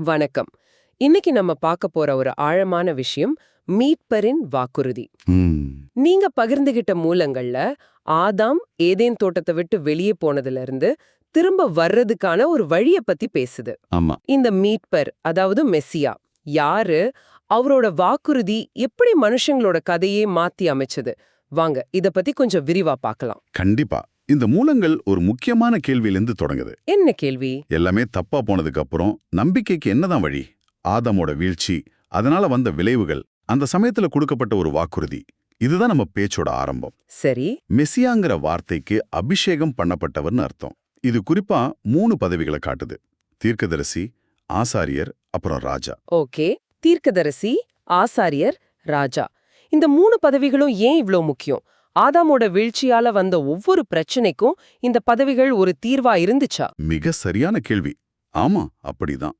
வணக்கம். இன்னைக்கு நம்ம பார்க்க போற ஒரு ஆழமான விஷயம் மீட்பரின் வாக்குறுதி. நீங்க பகிர்ந்துகிட்ட மூலங்கள்ல ஆதாம் ஏதேன் தோட்டத்தை விட்டு வெளியே போனதுல இருந்து திரும்ப வர்றதுக்கான ஒரு வழிய பத்தி பேசுது. ஆமா. இந்த மீட்பர் அதாவது மெஸ்ஸியா யாரு? அவரோட வாக்குறுதி எப்படி மனுஷங்களோட கதையே மாத்தி அமைச்சது? வாங்க இத பத்தி கொஞ்சம் விரிவா பார்க்கலாம். கண்டிப்பா. இந்த மூலங்கள் ஒரு முக்கியமான கேள்வியிலிருந்து தொடங்குது. என்ன கேள்வி? எல்லாமே தப்பா போனதுக்கு அப்புறம் நம்பிக்கைக்கு என்னதான் வழி? ஆதாமோட வீழ்ச்சி அதனால வந்த விளைவுகள் அந்த சமயத்துல கொடுக்கப்பட்ட ஒரு வாக்குறுதி. இதுதான் நம்ம பேச்சோட ஆரம்பம். சரி. மெசியாங்கிற வார்த்தைக்கு அபிஷேகம் பண்ணப்பட்டவர்னு அர்த்தம். இது குறிப்பா மூணு பதவிகளை காட்டுது. தீர்க்கதரிசி ஆசாரியர் அப்புறம் ராஜா. ஓகே. தீர்க்கதரிசி ஆசாரியர் ராஜா. இந்த மூணு பதவிகளும் ஏன் இவ்ளோ முக்கியம்? ஆதாமோட வீழ்ச்சியால வந்த ஒவ்வொரு பிரச்சனைக்கும் இந்த பதவிகள் ஒரு தீர்வா இருந்துச்சா? மிக சரியான கேள்வி. ஆமா அப்படிதான்.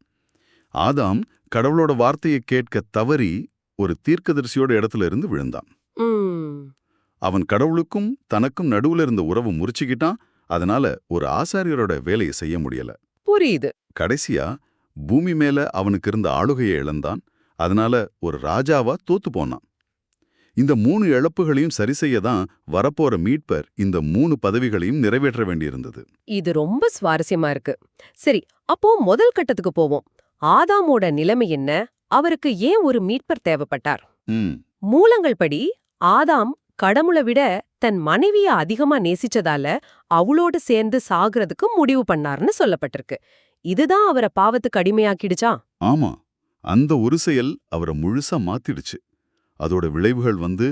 ஆதாம் கடவுளோட வார்த்தையை கேட்க தவறி ஒரு தீர்க்கதரிசியோட இடத்துல இருந்து விழுந்தான். அவன் கடவுளுக்கும் தனக்கும் நடுவுல இருந்த உறவு முறிச்சுக்கிட்டான். அதனால ஒரு ஆசாரியரோட வேலையை செய்ய முடியல. புரியுது. கடைசியா பூமி மேல அவனுக்கு இருந்த ஆளுகையை இழந்தான். அதனால ஒரு ராஜாவா தோத்து போனான். இந்த மூணு இழப்புகளையும் சரி செய்ய தான் வரப்போற மீட்பர் இந்த மூணு பதவிகளையும் நிறைவேற்ற வேண்டியிருந்தது. இது ரொம்ப சுவாரஸ்யமா இருக்கு. சரி அப்போ முதல் கட்டத்துக்கு போவோம். ஆதாமோட நிலைமை என்ன? அவருக்கு ஏன் ஒரு மீட்பர் தேவைப்பட்டார்? மூலங்கள் படி ஆதாம் கடவுளை விட தன் மனைவிய அதிகமா நேசிச்சதால அவளோடு சேர்ந்து சாகுறதுக்கு முடிவு பண்ணார்னு சொல்லப்பட்டிருக்கு. இதுதான் அவரை பாவத்துக்கு அடிமையாக்கிடுச்சா? ஆமா. அந்த ஒரு செயல் அவரை முழுசா மாத்திடுச்சு. அதோட விளைவுகள் வந்து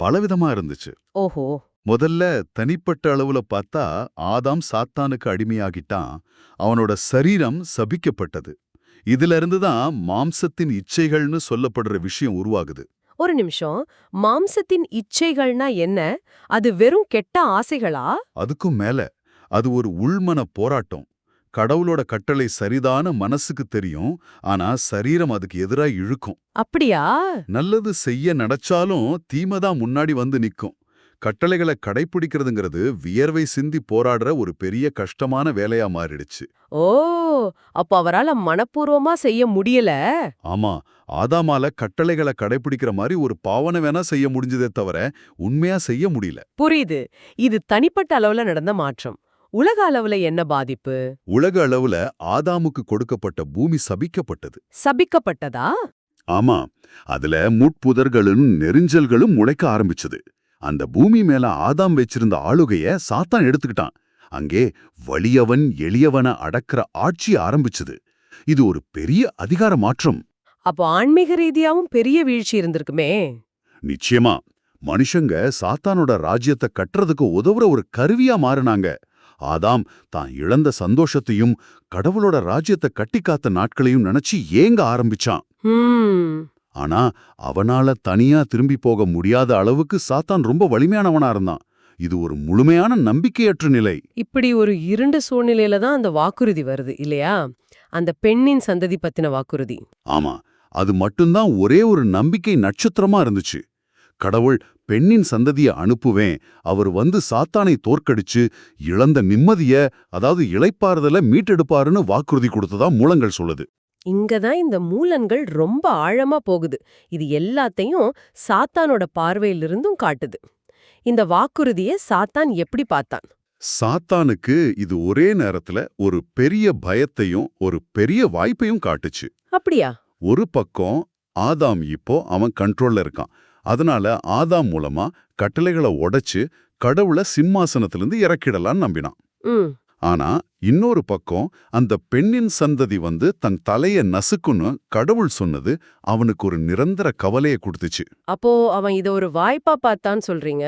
பலவிதமா இருந்துச்சு. ஓஹோ. முதல்ல தனிப்பட்ட அளவுல பார்த்தா ஆதாம் சாத்தானுக்கு அடிமையாகிட்டான். அவனோட சரீரம் சபிக்கப்பட்டது. இதுல இருந்து தான் மாம்சத்தின் இச்சைகள்னு சொல்லப்படுற விஷயம் உருவாகுது. ஒரு நிமிஷம். மாம்சத்தின் இச்சைகள்னா என்ன? அது வெறும் கெட்ட ஆசைகளா? அதுக்கும் மேல. அது ஒரு உள்மன போராட்டம். கடவுளோட கட்டளை சரிதான மனசுக்கு தெரியும் ஆனா சரீரம் அதுக்கு எதிரா இழுக்கும். அப்படியா? நல்லது செய்ய நடச்சாலும் தீமைதான் முன்னாடி வந்து நிக்கும். கட்டளைகளை கடைப்பிடிக்கிறதுங்கிறது வியர்வை சிந்தி போராடுற ஒரு பெரிய கஷ்டமான வேலையா மாறிடுச்சு. ஓ அப்ப அவரால மனப்பூர்வமா செய்ய முடியல? ஆமா ஆதாமால கட்டளைகளை கடைப்பிடிக்கிற மாதிரி ஒரு பாவனை வேணா செய்ய முடிஞ்சதே தவிர உண்மையா செய்ய முடியல. புரியுது. இது தனிப்பட்ட அளவுல நடந்த மாற்றம். உலக அளவுல என்ன பாதிப்பு? உலக அளவுல ஆதாமுக்கு கொடுக்கப்பட்ட பூமி சபிக்கப்பட்டது. சபிக்கப்பட்டதா? ஆமா அதுல முட்புதர்களும் நெரிஞ்சல்களும் முளைக்க ஆரம்பிச்சது. அந்த பூமி மேல ஆதாம் வச்சிருந்த ஆளுகைய சாத்தான் எடுத்துக்கிட்டான். அங்கே வலியவன் எளியவன அடக்கிற ஆட்சி ஆரம்பிச்சது. இது ஒரு பெரிய அதிகார மாற்றம். அப்போ ஆன்மீக ரீதியாவும் பெரிய வீழ்ச்சி இருந்திருக்குமே. நிச்சயமா மனுஷங்க சாத்தானோட ராஜ்யத்தை கட்டுறதுக்கு உதவுற ஒரு கருவியா மாறினாங்க. ஆதாம் தான் இழந்த சந்தோஷத்தையும் கடவுளோட ராஜ்யத்தை கட்டி காத்த நாட்களையும் நினைச்சு ஏங்க ஆரம்பிச்சான். ஆனா அவனால தனியா திரும்பி போக முடியாத அளவுக்கு சாத்தான் ரொம்ப வலிமையானவனா இருந்தான். இது ஒரு முழுமையான நம்பிக்கையற்ற நிலை. இப்படி ஒரு இருண்ட சூழ்நிலையில தான் அந்த வாக்குறுதி வருது இல்லையா? அந்த பெண்ணின் சந்ததி பத்தின வாக்குறுதி. ஆமா அது மட்டும்தான் ஒரே ஒரு நம்பிக்கை நட்சத்திரமா இருந்துச்சு. கடவுள் பெண்ணின் சந்ததிய அனுப்புவேன். அவர் வந்து சாத்தானை தோற்கடிச்சு இழந்த நிம்மதிய அதாவது இளைப்பாறுதல மீட்டெடுப்பாருன்னு வாக்குறுதி கொடுத்ததா மூலங்கள் சொல்லுது. இங்கதான் இந்த மூலன்கள் ரொம்ப ஆழமா போகுது. இது எல்லாத்தையும் சாத்தானோட பார்வையிலிருந்தும் காட்டுது. இந்த வாக்குறுதியை சாத்தான் எப்படி பார்த்தான்? சாத்தானுக்கு இது ஒரே நேரத்துல ஒரு பெரிய பயத்தையும் ஒரு பெரிய வாய்ப்பையும் காட்டுச்சு. அப்படியா? ஒரு பக்கம் ஆதாம் இப்போ அவன் கண்ட்ரோல்ல இருக்கான். அதனால ஆதாம் மூலமா கட்டளைகளை உடைச்சு கடவுள சிம்மாசனத்திலிருந்து இறக்கிடலான்னு நம்பினான். ஆனா இன்னொரு பக்கம் அந்த பெண்ணின் சந்ததி வந்து தன் தலைய நசுக்குன்னு கடவுள் சொன்னது அவனுக்கு ஒரு நிரந்தர கவலையை கொடுத்துச்சு. அப்போ அவன் இத ஒரு வாய்ப்பா பார்த்தான்னு சொல்றீங்க?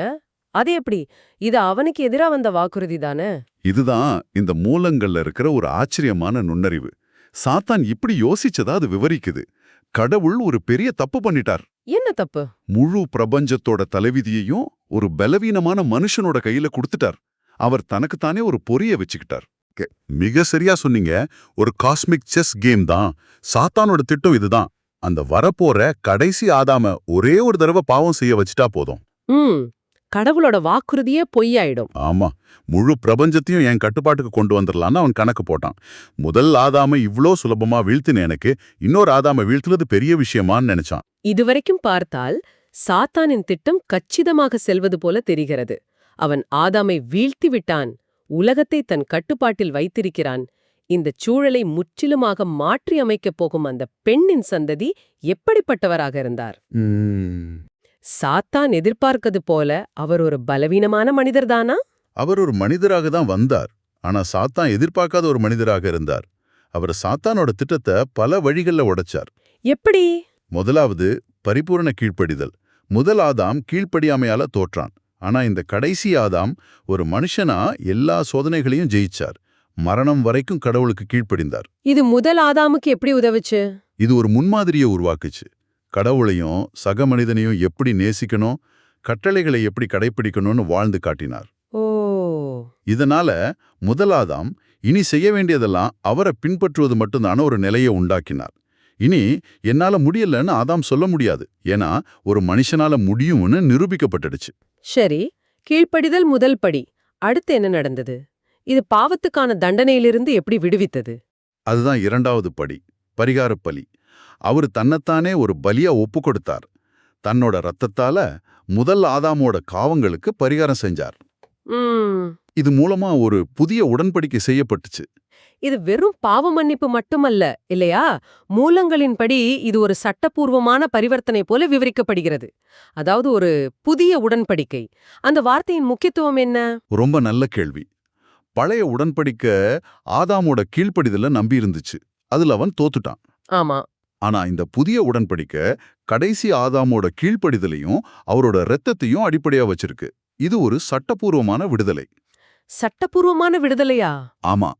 அது எப்படி? இது அவனுக்கு எதிரா வந்த வாக்குறுதி தானே? இதுதான் இந்த மூலங்கள்ல இருக்கிற ஒரு ஆச்சரியமான நுண்ணறிவு. சாத்தான் இப்படி யோசிச்சதா அது விவரிக்குது. கடவுள் ஒரு பெரிய தப்பு பண்ணிட்டார். என்ன தப்பு? முழு பிரபஞ்சத்தோட தலைவிதியையும் ஒரு பலவீனமான மனுஷனோட கையில கொடுத்துட்டார். அவர் தனக்குத்தானே ஒரு பொரிய வச்சுக்கிட்டார். கே, மிக சரியா சொன்னீங்க. ஒரு காஸ்மிக் செஸ் கேம் தான். சாத்தானோட திட்டம் இதுதான். அந்த வரப்போற கடைசி ஆதாம ஒரே ஒரு தடவை பாவம் செய்ய வச்சுட்டா போதும். ம். கடவுளோட வாக்குறுதியே பொய்யாயிடும். ஆமா. முழு பிரபஞ்சத்தையும் என் கட்டுப்பாட்டுக்கு கொண்டு வந்துடலான்னு அவன் கணக்கு போட்டான். முதல் ஆதாம இவ்ளோ சுலபமா வீழ்த்தின எனக்கு இன்னொரு ஆதாம வீழ்த்துனது பெரிய விஷயமான்னு நினைச்சான். இதுவரைக்கும் பார்த்தால் சாத்தானின் திட்டம் கச்சிதமாக செல்வது போல தெரிகிறது. அவன் ஆதாமை வீழ்த்தி விட்டான் உலகத்தை தன் கட்டுப்பாட்டில் வைத்திருக்கிறான் இந்தச் சூழலை முற்றிலுமாக மாற்றி அமைக்கப் போகும் அந்த பெண்ணின் சந்ததி எப்படிப்பட்டவராக இருந்தார்? சாத்தான் எதிர்பார்க்கது போல அவர் ஒரு பலவீனமான மனிதர்தானா அவர் ஒரு மனிதராக தான் வந்தார். ஆனா சாத்தான் எதிர்பார்க்காத ஒரு மனிதராக இருந்தார். அவர் சாத்தானோட திட்டத்தை பல வழிகள்ல உடைச்சார். எப்படி? முதலாவது பரிபூரண கீழ்ப்படிதல். முதல் ஆதாம் கீழ்ப்படியாமையால தோற்றான். ஆனா இந்த கடைசி ஆதாம் ஒரு மனுஷனா எல்லா சோதனைகளையும் ஜெயிச்சார். மரணம் வரைக்கும் கடவுளுக்கு கீழ்ப்படிந்தார். இது முதல் ஆதாமுக்கு எப்படி உதவுச்சு? இது ஒரு முன்மாதிரியை உருவாக்குச்சு. கடவுளையும் சக மனிதனையும் எப்படி நேசிக்கணும் கட்டளைகளை எப்படி கடைப்பிடிக்கணும்னு வாழ்ந்து காட்டினார். ஓ. இதனால முதலாதாம் இனி செய்ய வேண்டியதெல்லாம் அவரை பின்பற்றுவது மட்டும்தான ஒரு நிலையை உண்டாக்கினார். இனி என்னால முடியலன்னு ஆதாம் சொல்ல முடியாது. ஏன்னா ஒரு மனுஷனால முடியும்னு நிரூபிக்கப்பட்டுடுச்சு. சரி கீழ்ப்படிதல் முதல் படி. அடுத்து என்ன நடந்தது? இது பாவத்துக்கான தண்டனையிலிருந்து எப்படி விடுவித்தது? அதுதான் இரண்டாவது படி பரிகாரப் பலி. அவர் தன்னைத்தானே ஒரு பலியா ஒப்பு கொடுத்தார். தன்னோட ரத்தத்தால முதல் ஆதாமோட காவங்களுக்கு பரிகாரம் செஞ்சார். இது மூலமா ஒரு புதிய உடன்படிக்கை செய்யப்பட்டுச்சு. இது வெறும் பாவ மன்னிப்பு மட்டுமல்ல இல்லையா? மூலங்களின்படி இது ஒரு சட்டப்பூர்வமான பரிவர்த்தனை போல விவரிக்கப்படுகிறது. அதாவது ஒரு புதிய உடன்படிக்கை. அந்த வார்த்தையின் முக்கியத்துவம் என்ன? ரொம்ப நல்ல கேள்வி. பழைய உடன்படிக்க ஆதாமோட கீழ்ப்படிதல நம்பி இருந்துச்சு அதுல அவன் தோத்துட்டான். ஆமா. ஆனா இந்த புதிய உடன்படிக்க கடைசி ஆதாமோட கீழ்ப்படிதலையும் அவரோட இரத்தத்தையும் அடிப்படையா வச்சிருக்கு. இது ஒரு சட்டப்பூர்வமான விடுதலை. சட்டப்பூர்வமான விடுதலையா? ஆமா.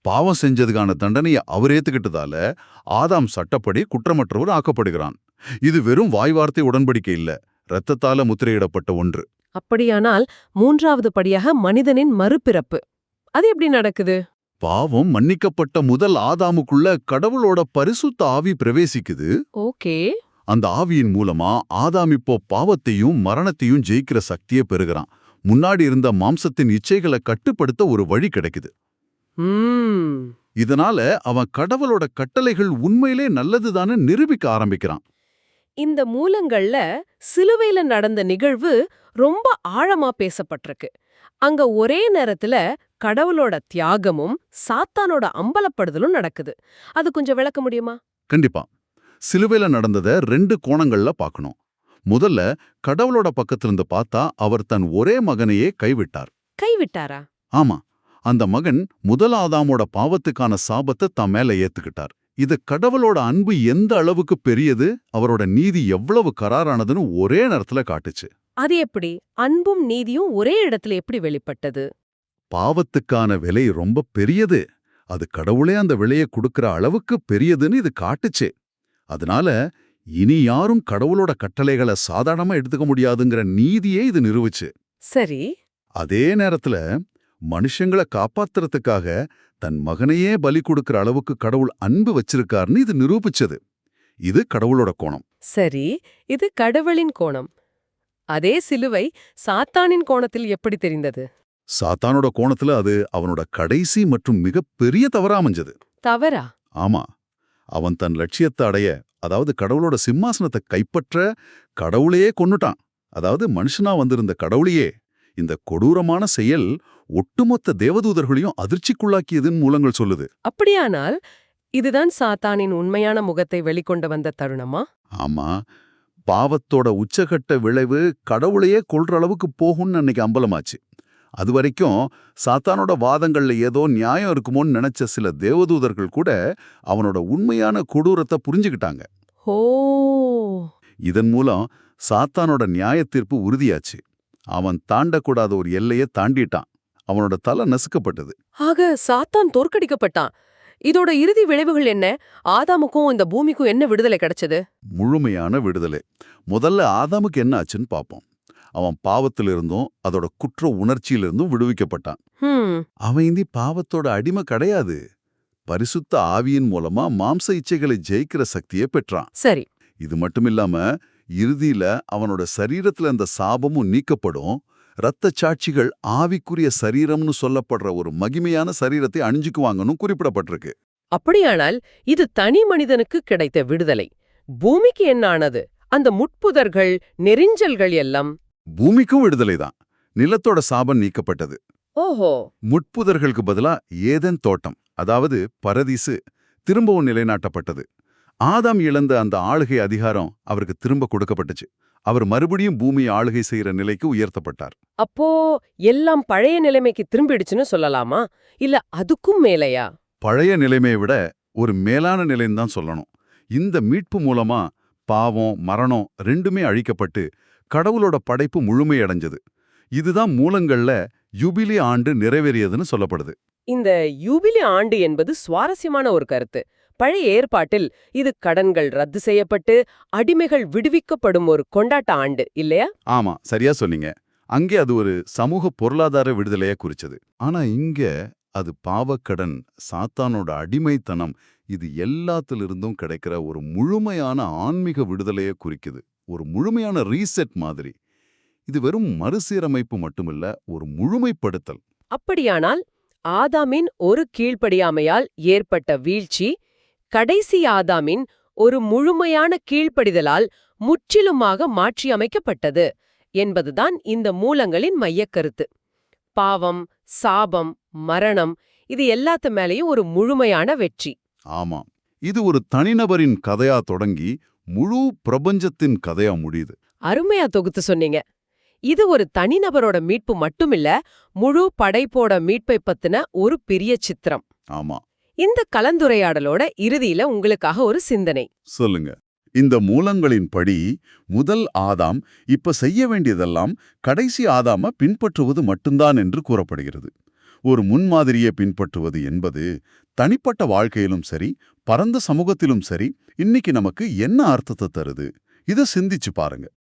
பாவம் செஞ்சதுக்கான தண்டனையை அவர் ஏத்துக்கிட்டதால ஆதாம் சட்டப்படி குற்றமற்றவர் ஆக்கப்படுகிறான். இது வெறும் வாய் வார்த்தை உடன்படிக்கை இல்ல. இரத்தத்தால முத்திரையிடப்பட்ட ஒன்று. அப்படியானால் மூன்றாவது படியாக மனிதனின் மறுபிறப்பு. அது எப்படி நடக்குது? பாவம் மன்னிக்கப்பட்ட முதல் ஆதாமுக்குள்ள கடவுளோட பரிசுத்த ஆவி பிரவேசிக்குது. ஓகே. அந்த ஆவியின் மூலமா ஆதாம் இப்போ பாவத்தையும் மரணத்தையும் ஜெயிக்கிற சக்தியை பெறுகிறான். முன்னாடி இருந்த மாம்சத்தின் இச்சைகளை கட்டுப்படுத்த ஒரு வழி கிடைக்குது. இதனால அவன் கடவுளோட கட்டளைகள் உண்மையிலே நல்லதுதான்னு நிரூபிக்க ஆரம்பிக்கிறான். இந்த மூலங்கள்ல சிலுவையில நடந்த நிகழ்வு ரொம்ப ஆழமா பேசப்பட்டிருக்கு. அங்க ஒரே நேரத்துல கடவுளோட தியாகமும் சாத்தானோட அம்பலப்படுதலும் நடக்குது. அது கொஞ்சம் விளக்க முடியுமா? கண்டிப்பா. சிலுவையில நடந்தத ரெண்டு கோணங்கள்ல பார்க்கணும் முதல்ல கடவுளோட பக்கத்திலிருந்து பார்த்தா அவர் தன் ஒரே மகனையே கைவிட்டார். கைவிட்டாரா? ஆமா. அந்த மகன் முதல் ஆதாமோட பாவத்துக்கான சாபத்தை தம் மேல ஏத்துக்கிட்டார். இது கடவுளோட அன்பு எந்த அளவுக்கு பெரியது? அவரோட நீதி எவ்வளவு கராரானதுன்னு ஒரே நேரத்துல காட்டுச்சு. அது எப்படி? அன்பும் நீதியும் ஒரே இடத்துல எப்படி வெளிப்பட்டது? பாவத்துக்கான விலை ரொம்ப பெரியது. அது கடவுளே அந்த விலையை கொடுக்கிற அளவுக்கு பெரியதுன்னு இது காட்டுச்சே. அதனால இனி யாரும் கடவுளோட கட்டளைகளை சாதாரணமா எடுத்துக்க முடியாதுங்கிற நீதியே இது நிரூபிச்சு. சரி. அதே நேரத்துல மனுஷங்களை காப்பாத்துறதுக்காக தன் மகனையே பலி கொடுக்கிற அளவுக்கு கடவுள் அன்பு வச்சிருக்காருன்னு இது நிரூபிச்சது. இது கடவுளோட கோணம். சரி இது கடவுளின் கோணம். அதே சிலுவை சாத்தானின் கோணத்தில் எப்படி தெரிந்தது? சாத்தானோட கோணத்துல அது அவனோட கடைசி மற்றும் மிகப்பெரிய தவறா அமைஞ்சது. தவறா? ஆமா. அவன் தன் லட்சியத்தை அடைய அதாவது கடவுளோட சிம்மாசனத்தை கைப்பற்ற கடவுளையே கொன்னுட்டான். அதாவது மனுஷனா வந்திருந்த கடவுளையே இந்த கொடூரமான செயல் ஒட்டுமொத்த தேவதூதர்களையும் அதிர்ச்சிக்குள்ளாக்கியதுன்னு மூலங்கள் சொல்லுது. அப்படியானால் இதுதான் சாத்தானின் உண்மையான முகத்தை வெளிக்கொண்டு வந்த தருணமா? ஆமா. பாவத்தோட உச்சகட்ட விளைவு கடவுளையே கொல்ற அளவுக்கு போகும்னு அன்னைக்கு அம்பலமாச்சு. அது வரைக்கும் சாத்தானோட வாதங்கள்ல ஏதோ நியாயம் இருக்குமோன்னு நினைச்ச சில தேவதூதர்கள் கூட அவனோட உண்மையான கொடூரத்தை புரிஞ்சுக்கிட்டாங்க. ஓ. இதன் மூலம் சாத்தானோட நியாய தீர்ப்பு உறுதியாச்சு. அவன் தாண்டக்கூடாத ஒரு எல்லையை தாண்டிட்டான். அவனோட தலை நசுக்கப்பட்டது. ஆக சாத்தான் தோற்கடிக்கப்பட்டான். இதோட இறுதி விளைவுகள் என்ன? ஆதாமுக்கும் இந்த பூமிக்கும் என்ன விடுதலை கிடைச்சது? முழுமையான விடுதலை. முதல்ல ஆதாமுக்கு என்ன ஆச்சுன்னு பார்ப்போம் அவன் பாவத்திலிருந்தும் அதோட குற்ற உணர்ச்சியிலிருந்தும் விடுவிக்கப்பட்டான். அவன் இந்தி பாவத்தோட அடிமை கிடையாது. பரிசுத்த ஆவியின் மூலமா மாம்ச இச்சைகளை ஜெயிக்கிற சக்தியை பெற்றான். சரி. இது மட்டுமில்லாம இறுதியில அவனோட சரீரத்துல அந்த சாபமும் நீக்கப்படும். இரத்த சாட்சிகள் ஆவிக்குரிய சரீரம்னு சொல்லப்படுற ஒரு மகிமையான சரீரத்தை அணிஞ்சுக்குவாங்கன்னு குறிப்பிடப்பட்டிருக்கு. அப்படியானால் இது தனி மனிதனுக்கு கிடைத்த விடுதலை. பூமிக்கு என்ன ஆனது அந்த முட்புதர்கள் நெரிஞ்சல்கள் எல்லாம் பூமிக்கும் விடுதலைதான் நிலத்தோட சாபம் நீக்கப்பட்டது. ஓஹோ. முட்புதர்களுக்கு பதிலா ஏதேன் தோட்டம் அதாவது பரதீசு திரும்பவும் நிலைநாட்டப்பட்டது. ஆதாம் இழந்த அந்த ஆளுகை அதிகாரம் அவருக்கு திரும்ப கொடுக்கப்பட்டுச்சு. அவர் மறுபடியும் பூமியை ஆளுகை செய்யற நிலைக்கு உயர்த்தப்பட்டார். அப்போ எல்லாம் பழைய நிலைமைக்கு திரும்பிடுச்சுன்னு சொல்லலாமா? இல்ல அதுக்கும் மேலையா? பழைய நிலைமையை விட ஒரு மேலான நிலைன்னு தான் சொல்லணும். இந்த மீட்பு மூலமா பாவம் மரணம் ரெண்டுமே அழிக்கப்பட்டு கடவுளோட படைப்பு முழுமையடைஞ்சது. இதுதான் மூலங்கள்ல யுபிலி ஆண்டு நிறைவேறியதுன்னு சொல்லப்படுது. இந்த யூபிலி ஆண்டு என்பது சுவாரஸ்யமான ஒரு கருத்து. பழைய ஏற்பாட்டில் இது கடன்கள் ரத்து செய்யப்பட்டு அடிமைகள் விடுவிக்கப்படும் ஒரு கொண்டாட்ட ஆண்டு இல்லையா? ஆமா சரியா சொன்னீங்க. அங்கே அது ஒரு சமூக பொருளாதார விடுதலைய குறிச்சது. ஆனா இங்க அது பாவக்கடன் சாத்தானோட அடிமைத்தனம் இது எல்லாத்திலிருந்தும் கிடைக்கிற ஒரு முழுமையான ஆன்மீக விடுதலையை குறிக்குது. ஒரு முழுமையான ரீசெட் மாதிரி. இது வெறும் மறுசீரமைப்பு மட்டுமில்ல ஒரு முழுமைப்படுத்தல். அப்படியானால் ஆதாமின் ஒரு கீழ்ப்படியாமையால் ஏற்பட்ட வீழ்ச்சி கடைசி ஆதாமின் ஒரு முழுமையான கீழ்ப்படிதலால் முற்றிலுமாக மாற்றியமைக்கப்பட்டது என்பதுதான் இந்த மூலங்களின் மையக்கருத்து. பாவம் சாபம் மரணம் இது எல்லாத்து மேலேயும் ஒரு முழுமையான வெற்றி. ஆமா. இது ஒரு தனிநபரின் கதையா தொடங்கி முழு பிரபஞ்சத்தின் கதையா முடியுது. அருமையா தொகுத்து சொன்னீங்க. இது ஒரு தனிநபரோட மீட்பு மட்டுமில்ல முழு படைப்போட மீட்பை பத்தின ஒரு பெரிய சித்திரம். ஆமா. இந்த கலந்துரையாடலோட இறுதியில உங்களுக்காக ஒரு சிந்தனை. சொல்லுங்க. இந்த மூலங்களின்படி முதல் ஆதாம் இப்ப செய்ய வேண்டியதெல்லாம் கடைசி ஆதாம பின்பற்றுவது மட்டும்தான் என்று கூறப்படுகிறது. ஒரு முன்மாதிரியை பின்பற்றுவது என்பது தனிப்பட்ட வாழ்க்கையிலும் சரி பரந்த சமூகத்திலும் சரி இன்னைக்கு நமக்கு என்ன அர்த்தத்தை தருது? இத சிந்திச்சு பாருங்க.